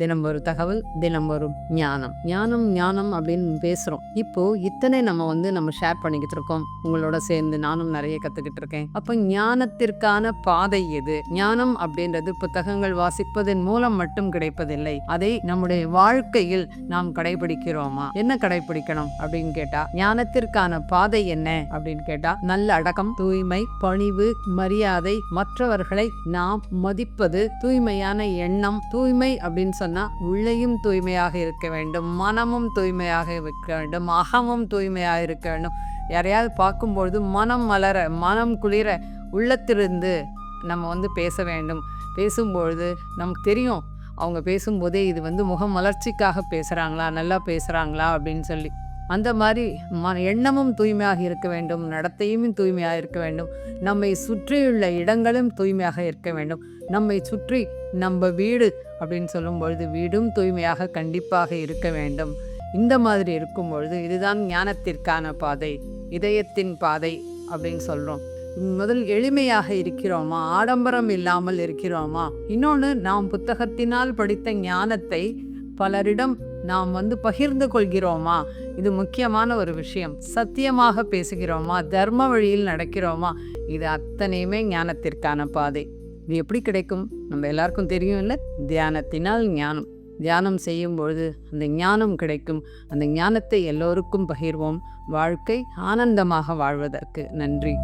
தினம் ஒரு தகவல் தினம் ஒரு ஞானம். ஞானம் ஞானம் அப்படின்னு பேசுகிறோம் இப்போ இத்தனை நம்ம வந்து நம்ம ஷேர் பண்ணிக்கிட்டு இருக்கோம். உங்களோட சேர்ந்து நானும் நிறைய கற்றுக்கிட்டு இருக்கேன். அப்போ ஞானத்திற்கான பாதை எது? ஞானம் அப்படின்றது புத்தகங்கள் வாசிப்பதன் மூலம் மட்டும் கிடைப்பதில்லை. அதை நம்முடைய வாழ்க்கையில் நாம் கடைபிடிக்கிறோமா? என்ன கடைபிடிக்கணும் அப்படின்னு கேட்டா ஞானத்திற்கான பாதை என்ன அப்படின்னு கேட்டா நல்ல அடக்கம் தூய்மை பணிவு மரியாதை மற்றவர்களை நாம் மதிப்பது தூய்மையான எண்ணம் தூய்மை அப்படின்னு சொன்னால் உள்ளேயும் தூய்மையாக இருக்க வேண்டும் மனமும் தூய்மையாக இருக்க வேண்டும் அகமும் தூய்மையாக இருக்க வேண்டும். யாரையாவது பார்க்கும்பொழுது மனம் மலர மனம் குளிர உள்ளத்திலிருந்து நம்ம வந்து பேச வேண்டும். பேசும்பொழுது நமக்கு தெரியும் அவங்க பேசும்போதே இது வந்து முகம் வளர்ச்சிக்காக பேசுகிறாங்களா நல்லா பேசுகிறாங்களா அப்படின்னு சொல்லி. அந்த மாதிரி ம எண்ணமும் தூய்மையாக இருக்க வேண்டும் நடத்தையும் தூய்மையாக இருக்க வேண்டும். நம்மை சுற்றியுள்ள இடங்களும் தூய்மையாக இருக்க வேண்டும். நம்மை சுற்றி நம்ம வீடு அப்படின்னு சொல்லும் பொழுது வீடும் தூய்மையாக கண்டிப்பாக இருக்க வேண்டும். இந்த மாதிரி இருக்கும் பொழுது இதுதான் ஞானத்திற்கான பாதை இதயத்தின் பாதை அப்படின்னு சொல்கிறோம் முதல் எளிமையாக இருக்கிறோமா ஆடம்பரம் இல்லாமல் இருக்கிறோமா? இன்னொன்று நாம் புத்தகத்தினால் படித்த ஞானத்தை பலரிடம் நாம் வந்து பகிர்ந்து கொள்கிறோமா? இது முக்கியமான ஒரு விஷயம். சத்தியமாக பேசுகிறோமா? தர்ம வழியில் நடக்கிறோமா? இது அத்தனையுமே ஞானத்திற்கான பாதை. இது எப்படி கிடைக்கும்? நம்ம எல்லாருக்கும் தெரியும் இல்லை தியானத்தினால் ஞானம். தியானம் செய்யும் பொழுது அந்த ஞானம் கிடைக்கும். அந்த ஞானத்தை எல்லோருக்கும் பகிர்வோம். வாழ்க்கை ஆனந்தமாக வாழ்வதற்கு. நன்றி.